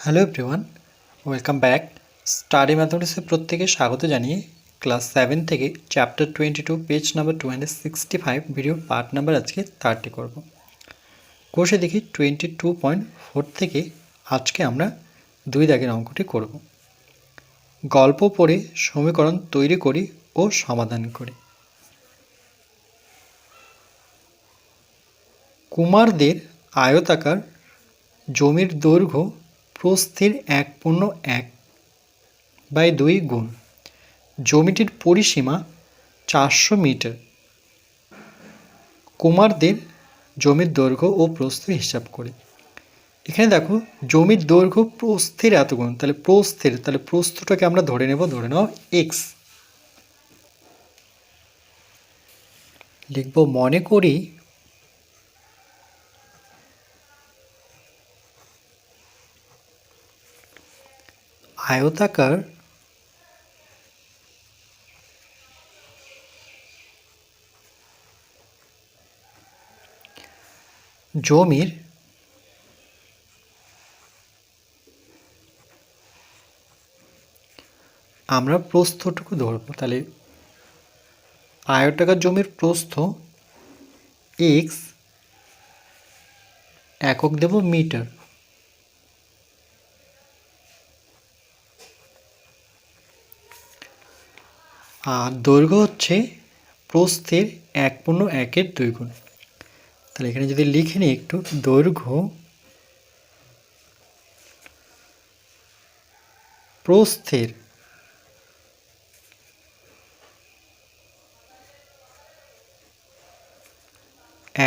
Hello everyone welcome back study ম্যাথমেটিক্সে প্রত্যেকে স্বাগত জানিয়ে ক্লাস সেভেন থেকে chapter twenty two page number two hundred sixty five video part number আজকে thirty করব। কোষে দেখি টোয়েন্টি টু পয়েন্ট ফোর থেকে আজকে আমরা দুই দাগের অঙ্কটি করব। গল্প পড়ে সমীকরণ তৈরি করি ও সমাধান করি। কুমারদের আয়তাকার জমির দৈর্ঘ্য প্রস্থের এক পূর্ণ এক বাই দুই গুণ। জমিটির পরিসীমা চারশো মিটার। কুমারদের জমির দৈর্ঘ্য ও প্রস্থ হিসাব করে। এখানে দেখো, জমির দৈর্ঘ্য প্রস্থের এত গুণ। তাহলে প্রস্থের, তাহলে প্রস্থটাকে আমরা ধরে নেব, ধরে নাও এক্স। লিখব, মনে করি আয়তাকার জমির আমরা প্রস্থটুকু ধরবো। তাহলে আয়তাকার জমির প্রস্থ এক্স একক দেব মিটার। আর দৈর্ঘ্য হচ্ছে প্রস্থের এক পূর্ণ একের দুই গুণ তাহলে এখানে যদি লিখে নিই একটু, দৈর্ঘ্য প্রস্থের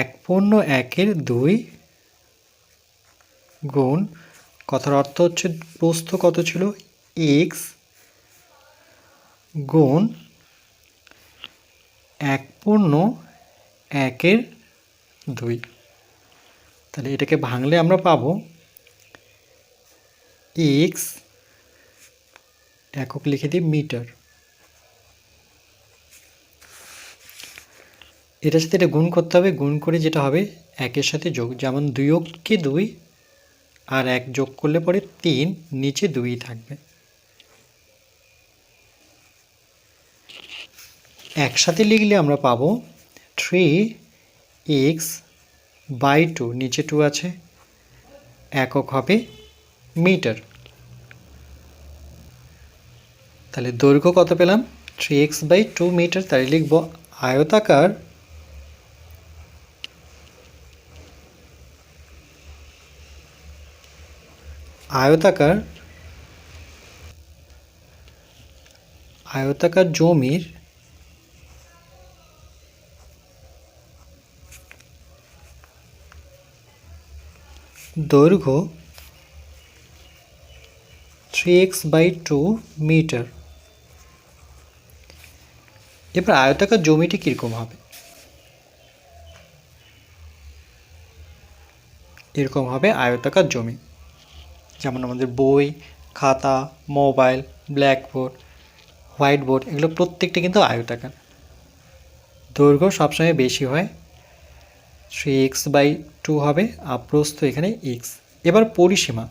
এক পূর্ণ একের দুই গুণ, কথার অর্থ হচ্ছে প্রস্থ কত ছিল? এক্স গুণ এক পূর্ণ, একের দুই। তাহলে এটাকে ভাঙলে আমরা পাবো এক্স একক লিখে দিই মিটার। এটার সাথে এটা গুণ করতে হবে, গুণ করে যেটা হবে একের সাথে যোগ, যেমন দুই অক্ষে দুই আর এক যোগ করলে পরে তিন, নিচে দুই থাকবে। একসাথে লিখলে আমরা পাবো থ্রি এক্স বাই টু নিচে টু আছে, একক হবে মিটার তাহলে দৈর্ঘ্য কত পেলাম? Three x by two metre তাহলে লিখব আয়তাকার আয়তাকার আয়তাকার জমির দৈর্ঘ্য three x by two metre এবার আয়তাকার জমিটি কীরকম হবে? এরকম হবে আয়তাকার জমি। যেমন আমাদের বই, খাতা, মোবাইল, ব্ল্যাকবোর্ড হোয়াইট বোর্ড এগুলো প্রত্যেকটা কিন্তু আয়তাকার। দৈর্ঘ্য সবসময় বেশি হয় থ্রি এক্স বাই টু হবে আর প্রস্থ এখানে এক্স এবার পরিসীমা।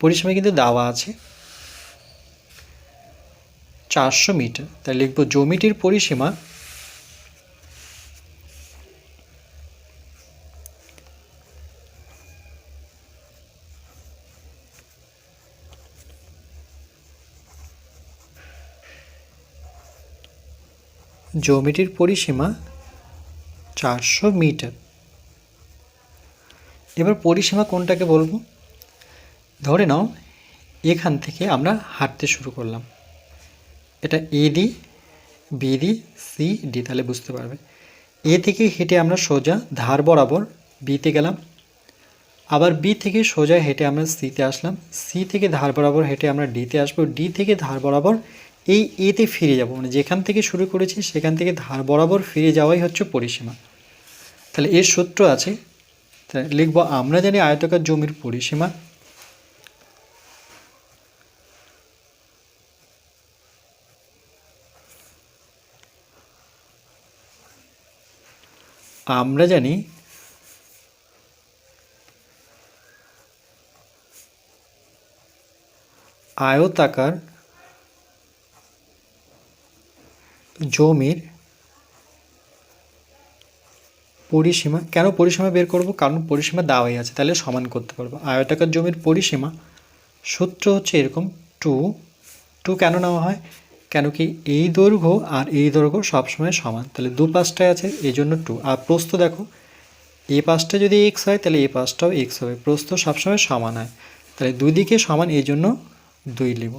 পরিসীমা কিন্তু দেওয়া আছে চারশো মিটার। তাই লিখব জমিটির পরিসীমা জমিটির পরিসীমা চারশো মিটার। এবার পরিসীমা কোনটাকে বলব? ধরে নাও, এখান থেকে আমরা হাঁটতে শুরু করলাম। এটা A D, B D, C D, তাহলে বুঝতে পারবে। এ থেকে হেঁটে আমরা সোজা ধার বরাবর বিতে গেলাম। আবার বি থেকে সোজা হেঁটে আমরা সিতে আসলাম। সি থেকে ধার বরাবর হেঁটে আমরা ডিতে আসব। ডি থেকে ধার বরাবর এই এতে ফিরে যাব। মানে যেখান থেকে শুরু করেছি, সেখান থেকে ধার বরাবর ফিরে যাওয়াই হচ্ছে পরিসীমা তাহলে এর সূত্র আছে লিখব আমরা জানি আয়তাকার জমির পরিসীমা। আমরা জানি আয়তাকার জমির পরিসীমা, কেন পরিসীমা বের করব? কারণ পরিসীমা দেওয়াই আছে, তাহলে সমান করতে পারব। আয়তাকার জমির পরিসীমা, সূত্র হচ্ছে এরকম টু টু কেন নেওয়া হয়? কেন কি এই দৈর্ঘ্য আর এই দৈর্ঘ্য সবসময় সমান, তাহলে দু পাশটায় আছে এই জন্য টু। আর প্রস্থ দেখো, এ পাশটা যদি এক্স হয়, তাহলে এ পাশটাও এক্স হবে, প্রস্থ সবসময় সমান হয়। তাহলে দুই দিকে সমান এই জন্য দুই লিব।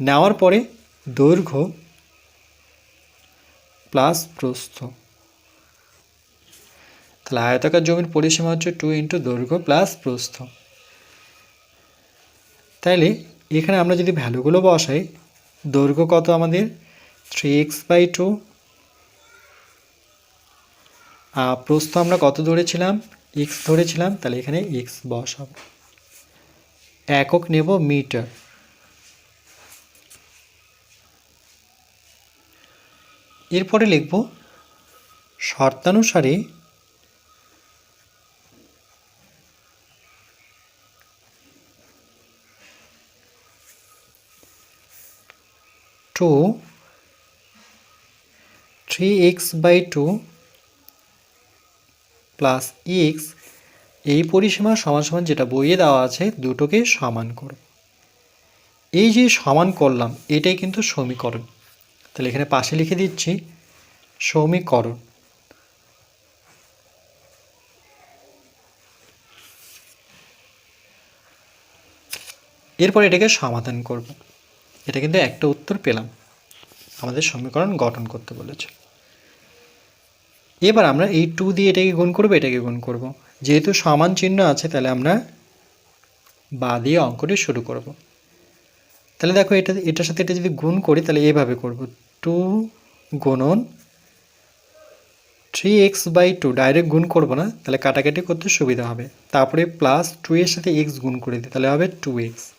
নেওয়ার পরে দৈর্ঘ্য প্লাস প্রস্থ। তাহলে আয়তাকার জমির পরিসীমা হচ্ছে টু ইন্টু দৈর্ঘ্য প্লাস প্রস্থ। তাইলে এখানে আমরা যদি ভ্যালুগুলো বসাই, দৈর্ঘ্য কত আমাদের? থ্রি এক্স বাই টু আর প্রস্থ আমরা কত ধরেছিলাম? এক্স ধরেছিলাম, তাহলে এখানে এক্স বসাবো। একক নেব মিটার এরপরে লিখব শর্তানুসারে two three x by two plus x এই পরিসীমা সমান সমান যেটা বইয়ে দেওয়া আছে দুটোকে সমান করো। এই যে সমান করলাম, এটাই কিন্তু সমীকরণ। তাহলে এখানে পাশে লিখে দিচ্ছি, সমীকরণ। এরপর এটাকে সমাধান করব। এটা কিন্তু একটা উত্তর পেলাম। আমাদের সমীকরণ গঠন করতে বলেছে। এবার আমরা এই টু দিয়ে এটাকে গুণ করব, এটাকে গুণ করব। যেহেতু সমান চিহ্ন আছে, তাহলে আমরা বা দিয়ে অঙ্কটি শুরু করব। তাহলে দেখো, এটা, এটার সাথে এটা যদি গুণ করি, তাহলে এভাবে করব। টু গুণন three x by two direct গুণ করব না, তাহলে কাটাকাটি করতে সুবিধা হবে। তারপরে প্লাস টু এর সাথে এক্স গুণ করে দিই, তাহলে হবে টু এক্স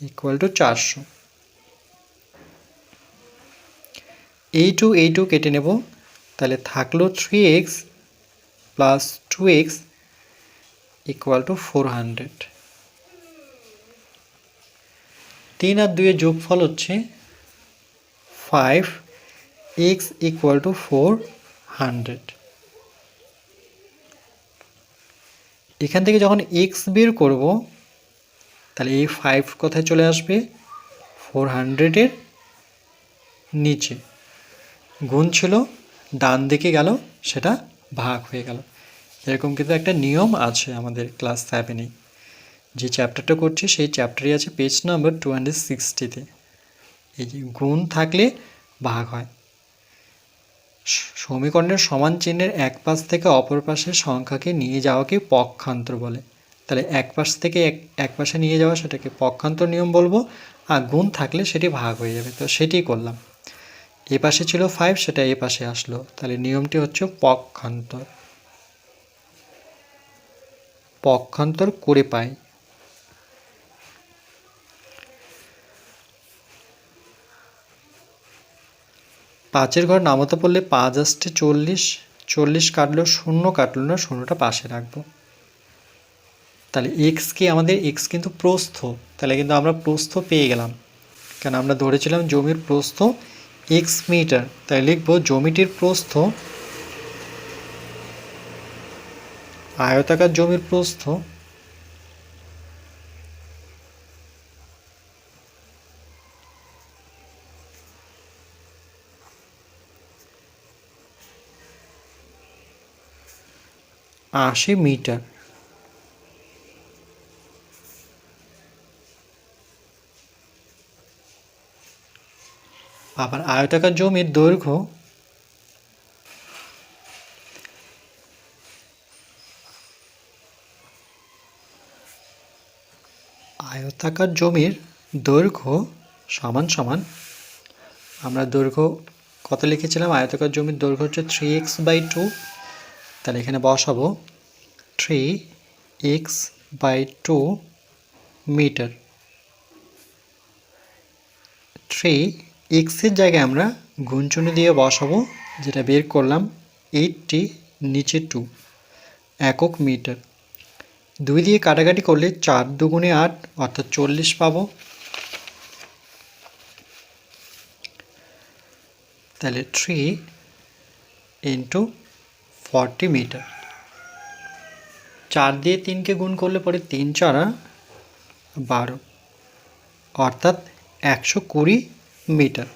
ইকুয়াল টু চারশো। এই টু এই টু কেটে নেব। তাহলে থাকল three x plus two x equal to four hundred তিন আর দুইয়ের যোগফল হচ্ছে five x equal to four hundred এখান থেকে যখন এক্স বের করব তাহলে এই ফাইভ কোথায় চলে আসবে? ফোর হান্ড্রেডের নিচে। গুণ ছিল, ডান দিকে গেল, সেটা ভাগ হয়ে গেল। এরকম কিন্তু একটা নিয়ম আছে আমাদের ক্লাস সেভেনে যে চ্যাপ্টারটা করছি, সেই চ্যাপ্টারই আছে পেজ নাম্বার টু হান্ড্রেড সিক্সটিতে এই যে গুণ থাকলে ভাগ হয়। সমীকরণের সমান চিহ্নের এক পাশ থেকে অপর পাশের সংখ্যাকে নিয়ে যাওয়াকে পক্ষান্তর বলে। তাহলে এক পাশ থেকে এক এক পাশে নিয়ে যাওয়া সেটাকে পক্ষান্তর নিয়ম বলব, আর গুণ থাকলে সেটি ভাগ হয়ে যাবে। তো সেটি করলাম। এ পাশে ছিল ফাইভ সেটা এ পাশে আসলো। তাহলে নিয়মটি হচ্ছে পক্ষান্তর। পক্ষান্তর করে পাই। পাঁচের ঘর নামতে পড়লে পাঁচ আসছে চল্লিশ। চল্লিশ কাটলো শূন্য কাটলো না, শূন্যটা পাশে রাখব। তাহলে এক্স কি আমাদের এক্স কিন্তু প্রস্থ? তাহলে কিন্তু আমরা প্রস্থ পেয়ে গেলাম। কেন? আমরা ধরেছিলাম জমির প্রস্থ এক্স মিটার। তাই লিখব জমিটির প্রস্থ আয়তাকার জমির প্রস্থ আশি মিটার। আবার আয়তাকার জমির দৈর্ঘ্য আয়তাকার জমির দৈর্ঘ্য সমান সমান, আমরা দৈর্ঘ্য কত লিখেছিলাম? আয়তাকার জমির দৈর্ঘ্য হচ্ছে থ্রি এক্স বাই টু তাহলে এখানে বসাবো three x by two metre three এক্সের জায়গায় আমরা গুণচুনি দিয়ে বসাবো, যেটা বের করলাম এইটটি নিচে টু একক মিটার। দুই দিয়ে কাটাকাটি করলে চার দুগুণে আট, অর্থাৎ চল্লিশ পাবো। তাহলে থ্রি ইন্টু ফর্টি মিটার চার দিয়ে তিনকে গুণ করলে পরে তিন চারা বারো, অর্থাৎ একশো কুড়ি মিটার।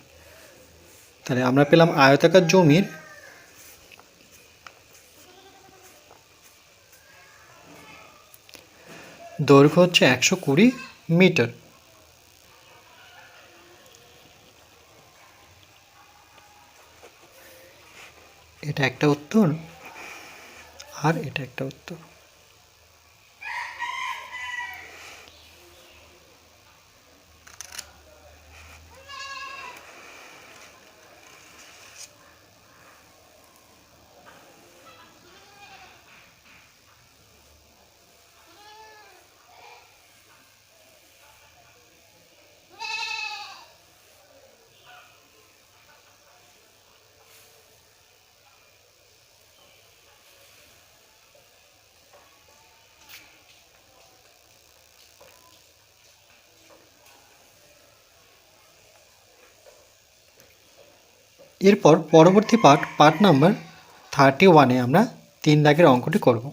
তাহলে আমরা পেলাম আয়তাকার জমির দৈর্ঘ্য হচ্ছে একশো কুড়ি মিটার। এটা একটা উত্তর আর এটা একটা উত্তর। এরপর পরবর্তী পার্ট পার্ট নাম্বার থার্টি ওয়ানে আমরা তিন দাগের অঙ্কটি করব।